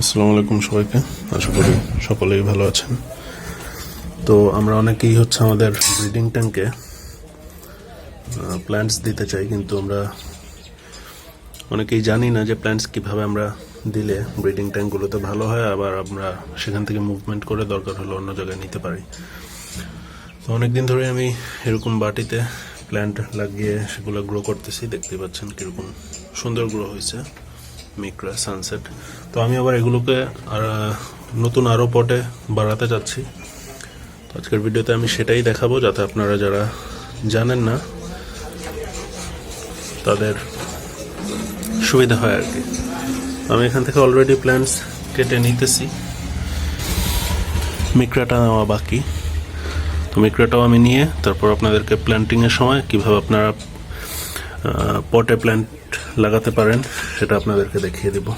আসসালামু আলাইকুম সবাইকে। আশা করি সকলেই ভালো আছেন। তো আমরা অনেকেই হচ্ছে আমাদের ব্রিডিং ট্যাঙ্কে প্ল্যান্টস দিতে চাই, কিন্তু আমরা অনেকেই জানি না যে প্ল্যান্টস কীভাবে আমরা দিলে ব্রিডিং ট্যাঙ্কগুলোতে ভালো হয়, আবার আমরা সেখান থেকে মুভমেন্ট করে দরকার হলে অন্য জায়গায় নিতে পারি। তো অনেকদিন ধরে আমি এরকম বাটিতে প্ল্যান্ট লাগিয়ে সেগুলো গ্রো করতেছি দেখতে পাচ্ছেন কীরকম সুন্দর গ্রো হয়েছে। মিক্রা সানসেট তো আমি আবার এগুলোকে নতুন আরও পটে বাড়াতে চাচ্ছি তো আজকের ভিডিওতে আমি সেটাই দেখাবো যাতে আপনারা যারা জানেন না, তাদের সুবিধা হয় আর কি। আমি এখান থেকে অলরেডি প্ল্যান্টস কেটে নিতেছি। মিক্রাটা নেওয়া বাকি। তো মিক্রাটাও আমি নিয়ে, তারপর আপনাদেরকে প্ল্যান্টিংয়ের সময় কীভাবে আপনারা পটে প্ল্যান্ট লাগাতে পারেন, সেটা আপনাদেরকে দেখিয়ে দেব।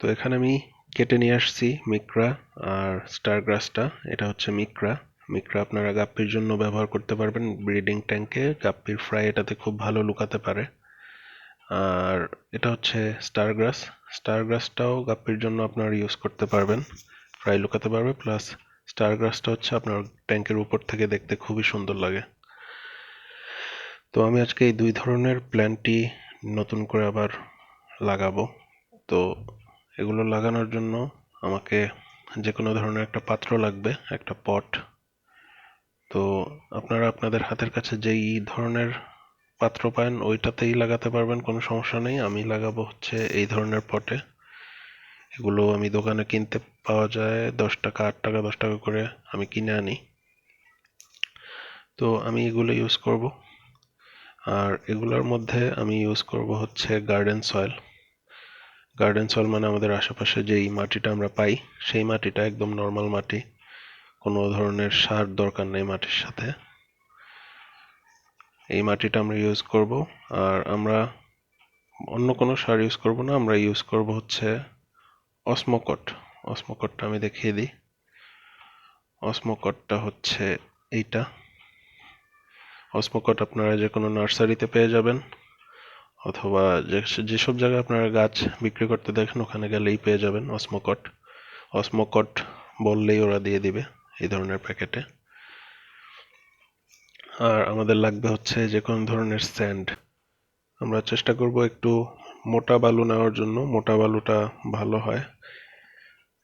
তো এখানে আমি কেটে নিয়ে আসছি মিক্রা আর স্টার গ্রাসটা। এটা হচ্ছে মিক্রা। মিক্রা আপনারা গাপ্পির জন্য ব্যবহার করতে পারবেন ব্রিডিং ট্যাঙ্কে। গাপ্পির ফ্রাই এটাতে খুব ভালো লুকাতে পারে। আর এটা হচ্ছে স্টার গ্রাস। স্টার গ্রাসটাও গাপ্পির জন্য আপনারা ইউজ করতে পারবেন। ফ্রাই লুকাতে পারবে, প্লাস স্টার গ্রাসটা হচ্ছে আপনার ট্যাঙ্কের উপর থেকে দেখতে খুবই সুন্দর লাগে। তো আমি আজকে এই দুই ধরনের প্ল্যান্টটি নতুন করে আবার লাগাবো। তো এগুলো লাগানোর জন্য আমাকে যে কোনো ধরনের একটা পাত্র লাগবে, একটা পট। তো আপনারা আপনাদের হাতের কাছে যেই ধরনের পাত্র পান, ওইটাতেই লাগাতে পারবেন, কোনো সমস্যা নেই। আমি লাগাবো হচ্ছে এই ধরনের পটে। এগুলো আমি দোকানে কিনতে পাওয়া যায়, দশ টাকা, আট টাকা, দশ টাকা করে আমি কিনে আনি। তো আমি এগুলো ইউজ করব। আর এগুলোর মধ্যে আমি ইউজ করব হচ্ছে গার্ডেন সয়েল গার্ডেন সয়েল মানে আমাদের আশেপাশে যেই মাটিটা আমরা পাই, সেই মাটিটা একদম নর্মাল মাটি। কোনো ধরনের সার দরকার নেই মাটির সাথে। এই মাটিটা আমরা ইউজ করব। আর আমরা অন্য কোনো সার ইউজ করব না, আমরা ইউজ করব হচ্ছে অসমোকট অসমোকটটা আমি দেখিয়ে দিই। অসমোকটটা হচ্ছে এইটা। অসমোকট আপনারা যে কোনো নার্সারিতে পেয়ে যাবেন, অথবা যেসব জায়গায় আপনারা গাছ বিক্রি করতে দেখেন, ওখানে গেলেই পেয়ে যাবেন অসমোকট অসমোকট বললেই ওরা দিয়ে দিবে এই ধরনের প্যাকেটে আর আমাদের লাগবে হচ্ছে যে কোনো ধরনের স্যান্ড আমরা চেষ্টা করব একটু মোটা বালু নেওয়ার জন্য, মোটা বালুটা ভালো হয়।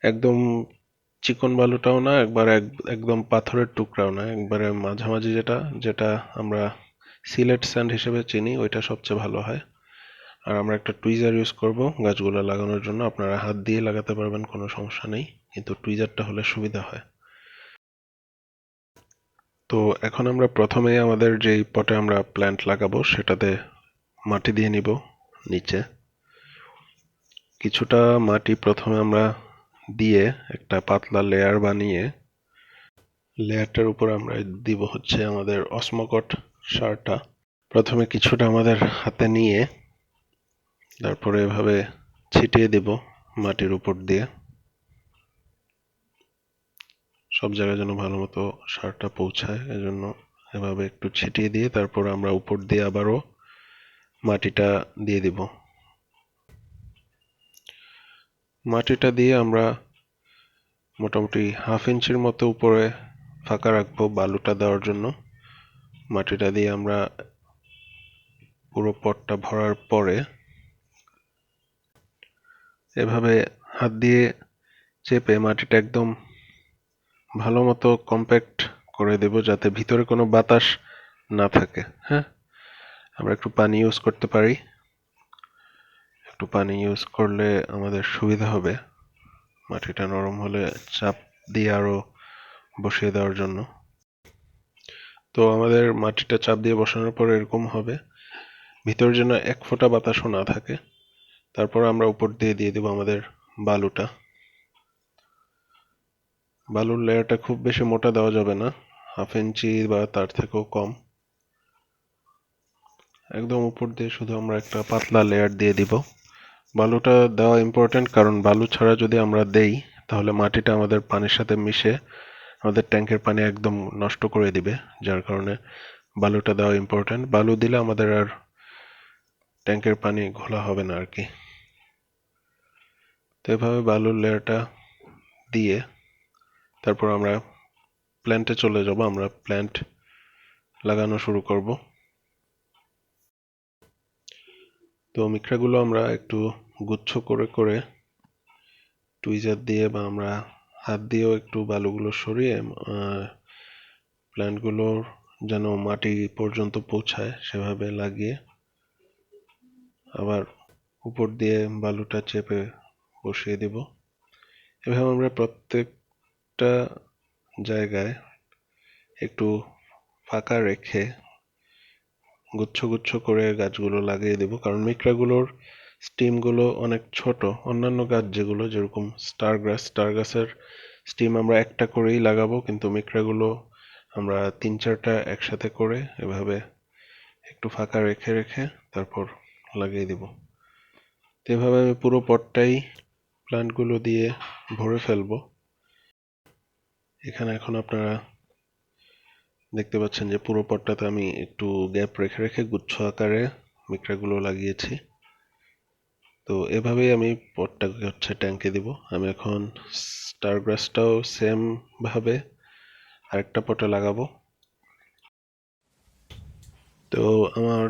একদম চিকন বালুটাও না, একবার এক- একদম পাথরের টুকরাও না, একবারে মাঝামাঝি যেটা যেটা আমরা সিলেট স্যান্ড হিসেবে চিনি, ওইটা সবচেয়ে ভালো হয়। আর আমরা একটা টুইজার ইউজ করব, গাছগুলো লাগানোর জন্য, আপনারা হাত দিয়ে লাগাতে পারবেন, কোনো সমস্যা নেই, কিন্তু টুইজারটা হলে সুবিধা হয়। তো এখন আমরা প্রথমেই আমাদের যেই পটে আমরা প্ল্যান্ট লাগাবো, সেটাতে মাটি দিয়ে নিব, নিচে। কিছুটা মাটি প্রথমে আমরা দিয়ে একটা পাতলা লেয়ার বানিয়ে লেয়ারটার উপর আমরা দিব হচ্ছে আমাদের অসমকট সারটা। প্রথমে কিছুটা আমাদের হাতে নিয়ে তারপরে এভাবে ছিটিয়ে দিব মাটির উপর দিয়ে। সব জায়গায় যেন ভালো মতো সারটা পৌঁছায়, এজন্য এভাবে একটু ছিটিয়ে দিয়ে তারপর আমরা উপর দিয়ে আবারও মাটিটা দিয়ে দিব। মাটিটা দিয়ে আমরা মোটামুটি হাফ ইঞ্চির মতো উপরে ফাঁকা রাখব বালুটা দেওয়ার জন্য। মাটিটা দিয়ে আমরা পুরো পটটা ভরার পরে এভাবে হাত দিয়ে চেপে মাটিটা একদম ভালো মতো কম্প্যাক্ট করে দেব যাতে ভিতরে কোনো বাতাস না থাকে হ্যাঁ? আমরা একটু পানি ইউজ করতে পারি। একটু পানি ইউজ করলে আমাদের সুবিধা হবে। মাটিটা নরম হলে চাপ দিয়ে আরও বসিয়ে দেওয়ার জন্য। তো আমাদের মাটিটা চাপ দিয়ে বসানোর পর এরকম হবে। ভিতর যেন এক ফোঁটা বাতাসও না থাকে। তারপর আমরা উপর দিয়ে দিয়ে দেবো আমাদের বালুটা। বালুর লেয়ারটা খুব বেশি মোটা দেওয়া যাবে না। হাফ ইঞ্চি বা তার থেকেও কম। একদম উপর দিয়ে শুধু আমরা একটা পাতলা লেয়ার দিয়ে দিব। বালুটা দেওয়া ইম্পর্টেন্ট কারণ বালু ছাড়া যদি আমরা দেই, তাহলে মাটিটা আমাদের পানির সাথে মিশে আমাদের ট্যাঙ্কের পানি একদম নষ্ট করে দিবে, যার কারণে বালুটা দেওয়া ইম্পর্টেন্ট বালু দিলে আমাদের আর ট্যাঙ্কের পানি ঘোলা হবে না আর কি। তো এভাবে বালুর লেয়ারটা দিয়ে তারপর আমরা প্ল্যান্টে চলে যাব, আমরা প্ল্যান্ট লাগানো শুরু করব। তো মিক্রাগুলো আমরা একটু গুচ্ছ করে করে টুইজার দিয়ে বা আমরা হাত দিয়েও একটু বালুগুলো সরিয়ে প্ল্যান্টগুলোর যেন মাটি পর্যন্ত পৌঁছায় সেভাবে লাগিয়ে আবার উপর দিয়ে বালুটা চেপে বসিয়ে দিব। এভাবে আমরা প্রত্যেকটা জায়গায় একটু ফাঁকা রেখে গুচ্ছ গুচ্ছ করে গাছগুলো লাগিয়ে দেব। কারণ মিক্রাগুলোর স্টিমগুলো অনেক ছোট। অন্যান্য গাছ যেগুলো, যেরকম স্টার গ্রাস স্টার গাছের স্টিম আমরা একটা করেই লাগাবো, কিন্তু মিক্রাগুলো আমরা তিন চারটা একসাথে করে এভাবে একটু ফাঁকা রেখে রেখে তারপর লাগিয়ে দিব। তো এভাবে আমি পুরো পটটাই প্ল্যান্টগুলো দিয়ে ভরে ফেলব। এখানে এখন আপনারা দেখতে পাচ্ছেন যে পুরো পটটাতে আমি একটু গ্যাপ রেখে রেখে গুচ্ছ আকারে মিক্রাগুলো লাগিয়েছি। তো এভাবেই আমি পটটাকে হচ্ছে ট্যাঙ্কে দিব। আমি এখন স্টার গ্রাসটাও সেম ভাবে আরেকটা পটে লাগাবো। তো আমার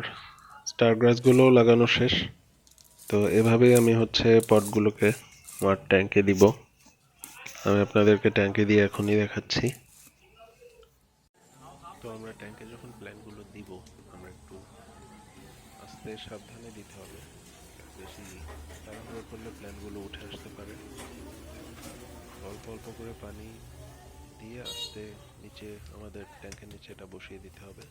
স্টার গ্রাসগুলো লাগানো শেষ। তো এভাবেই আমি হচ্ছে পটগুলোকে আমার ট্যাঙ্কে দিব। আমি আপনাদেরকে ট্যাঙ্কে দিয়ে এখনই দেখাচ্ছি। তো আমরা ট্যাঙ্কে যখন প্ল্যানগুলো দিব, আমরা একটু আস্তে সাবধানে দিতে হবে। বেশি তাড়াহুড়ো করলে প্ল্যানগুলো উঠে আসতে পারে। অল্প অল্প করে পানি দিয়ে আস্তে নিচে, আমাদের ট্যাঙ্কের নিচে এটা বসিয়ে দিতে হবে।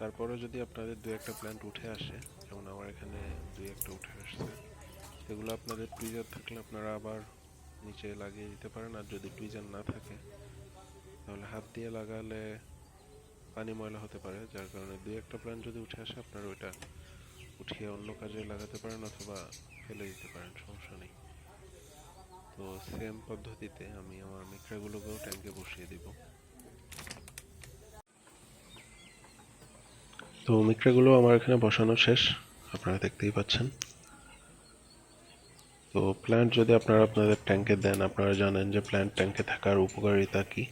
তারপরে যদি আপনাদের দু একটা প্ল্যান্ট উঠে আসে, যেমন আমার এখানে দুই একটা উঠে আসছে সেগুলো আপনাদের টুইজার থাকলে আপনারা আবার নিচে লাগিয়ে দিতে পারেন। আর যদি টুইজার না থাকে, তাহলে হাত দিয়ে লাগালে পানি ময়লা হতে পারে, যার কারণে দুই একটা প্ল্যান্ট যদি উঠে আসে, আপনারা ওইটা উঠিয়ে অন্য কাজে লাগাতে পারেন অথবা ফেলে দিতে পারেন, সমস্যা নেই। তো সেম পদ্ধতিতে আমি আমার মিক্রাগুলোকেও ট্যাঙ্কে বসিয়ে দিব। তো মিক্রাগুলো আমার এখানে বসানো শেষ, আপনারা দেখতেই পাচ্ছেন। তো প্ল্যান্ট যদি আপনারা আপনাদের ট্যাঙ্কে দেন, আপনারা জানেন যে প্ল্যান্ট ট্যাঙ্কে থাকার উপকারিতা কি।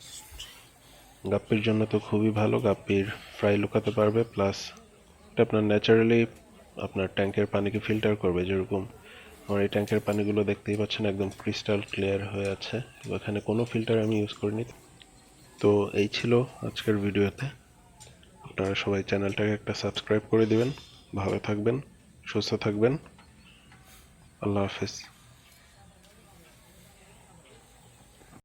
গাপ্পির জন্য তো খুবই ভালো, গাপ্পির ফ্রাই লুকাতে পারবে প্লাস এটা আপনার ন্যাচারালি আপনার ট্যাঙ্কের পানিকে ফিল্টার করবে যেরকম। আমার এই ট্যাঙ্কের পানিগুলো দেখতেই পাচ্ছেন একদম ক্রিস্টাল ক্লিয়ার হয়ে আছে। এখানে কোনো ফিল্টার আমি ইউজ করিনি। তো এই ছিল আজকের ভিডিওতে। আপনারা সবাই চ্যানেলটাকে একটা সাবস্ক্রাইব করে দেবেন। ভালো থাকবেন, সুস্থ থাকবেন। আল্লাহ হাফেজ।